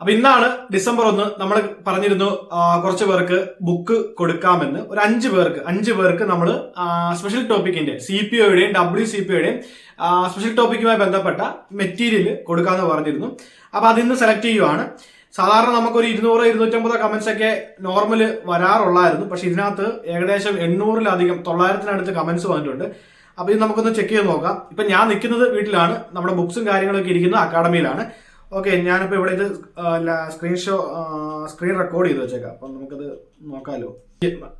അപ്പൊ ഇന്നാണ് ഡിസംബർ ഒന്ന് നമ്മൾ പറഞ്ഞിരുന്നു കുറച്ച് പേർക്ക് ബുക്ക് കൊടുക്കാമെന്ന്. ഒരു അഞ്ച് പേർക്ക് അഞ്ച് പേർക്ക് നമ്മൾ സ്പെഷ്യൽ ടോപ്പിക്കിന്റെ സി പി ഒയുടെയും ഡബ്ല്യു സി പി ഒയുടെയും സ്പെഷ്യൽ ടോപ്പിക്കുമായി ബന്ധപ്പെട്ട മെറ്റീരിയൽ കൊടുക്കാമെന്ന് പറഞ്ഞിരുന്നു. അപ്പൊ അതിന്ന് സെലക്ട് ചെയ്യുവാണ്. സാധാരണ നമുക്കൊരു ഇരുന്നൂറ് ഇരുന്നൂറ്റമ്പത് കമന്റ്സ് ഒക്കെ നോർമൽ വരാറുള്ളായിരുന്നു. പക്ഷെ ഇതിനകത്ത് ഏകദേശം എണ്ണൂറിലധികം തൊള്ളായിരത്തിനടുത്ത് കമന്റ്സ് വന്നിട്ടുണ്ട്. അപ്പൊ ഇത് നമുക്കൊന്ന് ചെക്ക് ചെയ്ത് നോക്കാം. ഇപ്പൊ ഞാൻ നിൽക്കുന്നത് വീട്ടിലാണ്. നമ്മുടെ ബുക്സും കാര്യങ്ങളൊക്കെ ഇരിക്കുന്ന അക്കാഡമിയിലാണ് ഓക്കെ ഞാനിപ്പോൾ ഇവിടെ ഇത് സ്ക്രീൻഷോ സ്ക്രീൻ റെക്കോർഡ് ചെയ്ത് വെച്ചേക്കാം. അപ്പം നമുക്കത് നോക്കാലോ.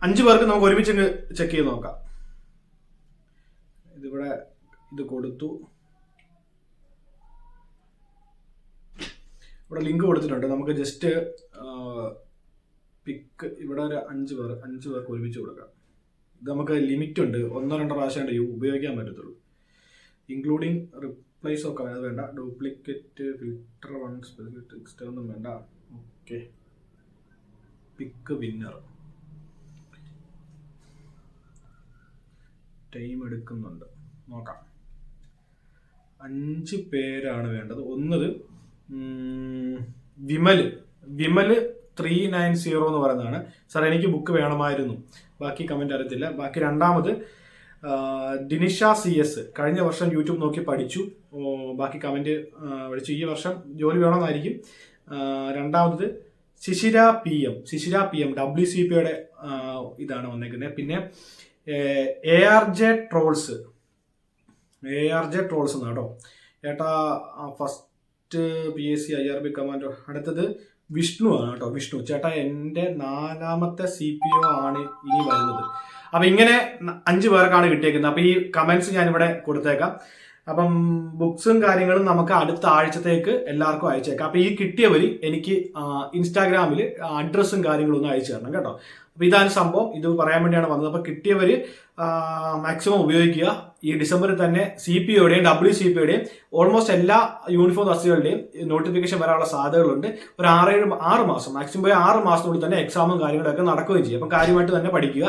അഞ്ച് പേർക്ക് നമുക്ക് ഒരുമിച്ച് ചെക്ക് ചെയ്ത് നോക്കാം. ഇതിവിടെ ഇത് കൊടുത്തു. ഇവിടെ ലിങ്ക് കൊടുത്തിട്ടുണ്ട്. നമുക്ക് ജസ്റ്റ് പിക്ക് ഇവിടെ ഒരു അഞ്ച് പേർ അഞ്ച് പേർക്ക് ഒരുമിച്ച് കൊടുക്കാം. ഇത് നമുക്ക് ലിമിറ്റ് ഉണ്ട്. ഒന്നോ രണ്ടോ പ്രാവശ്യം ഉപയോഗിക്കാൻ പറ്റത്തുള്ളൂ. ഇൻക്ലൂഡിങ് റിപ്ലേസ് നോക്കാം അത് വേണ്ട. ഡ്യൂപ്ലിക്കേറ്റ് ഫിൽറ്റർ വൺ സ്പെസിഫിക് ഒന്നും വേണ്ട. ഓക്കെ പിക്ക് വിന്നർ ടൈം എടുക്കുന്നുണ്ട്. നോക്കാം. അഞ്ച് പേരാണ് വേണ്ടത്. ഒന്നത് Vimal Vimal. Three nine zero എന്ന് പറയുന്നതാണ്. സാർ എനിക്ക് ബുക്ക് വേണമായിരുന്നു. ബാക്കി കമന്റ് അറിയത്തില്ല. ബാക്കി രണ്ടാമത് ഡിനിഷ സി എസ്. കഴിഞ്ഞ വർഷം യൂട്യൂബ് നോക്കി പഠിച്ചു. ബാക്കി കമന്റ് പഠിച്ചു ഈ വർഷം ജോലി വേണമെന്നായിരിക്കും. രണ്ടാമത് Shishira P M. Shishira P M. W C പിയുടെ ഇതാണ് വന്നേക്കുന്നത്. പിന്നെ A R J trolls. A R J trolls എന്നാണ് കേട്ടോ. ഏട്ടാ first P S C I R B commando അടുത്തത് വിഷ്ണു ആണ് കേട്ടോ വിഷ്ണു. ചേട്ടാ എന്റെ നാലാമത്തെ സി പി ഒ ആണ് ഇനി വരുന്നത്. അപ്പം ഇങ്ങനെ അഞ്ച് പേർക്കാണ് കിട്ടിയേക്കുന്നത്. അപ്പം ഈ കമൻസ് ഞാനിവിടെ കൊടുത്തേക്കാം. അപ്പം ബുക്സും കാര്യങ്ങളും നമുക്ക് അടുത്ത ആഴ്ചത്തേക്ക് എല്ലാവർക്കും അയച്ചേക്കാം. അപ്പോൾ ഈ കിട്ടിയവര് എനിക്ക് ഇൻസ്റ്റാഗ്രാമിൽ അഡ്രസ്സും കാര്യങ്ങളും ഒന്ന് അയച്ചു തരണം കേട്ടോ. അപ്പോൾ ഇതാണ് സംഭവം. ഇത് പറയാൻ വേണ്ടിയാണ് വന്നത്. അപ്പോൾ കിട്ടിയവർ മാക്സിമം ഉപയോഗിക്കുക. ഈ ഡിസംബറിൽ തന്നെ സി പി ഒയുടെയും ഡബ്ല്യു സി പി ഒയുടെയും ഓൾമോസ്റ്റ് എല്ലാ യൂണിഫോം തസ്തികളുടെയും നോട്ടിഫിക്കേഷൻ വരാനുള്ള സാധ്യതകളുണ്ട്. ഒരു ആറേഴ് ആറ് മാസം മാക്സിമം പോയി ആറ് മാസത്തിനുള്ളിൽ തന്നെ എക്സാമും കാര്യങ്ങളൊക്കെ നടക്കുകയും ചെയ്യും. അപ്പം കാര്യമായിട്ട് തന്നെ പഠിക്കുക.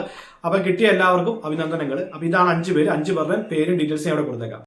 അപ്പം കിട്ടിയ എല്ലാവർക്കും അഭിനന്ദനങ്ങൾ. അപ്പം ഇതാണ് അഞ്ച് പേര്. അഞ്ച് പേരുടെ പേരും ഡീറ്റെയിൽസും അവിടെ കൊടുത്തേക്കാം.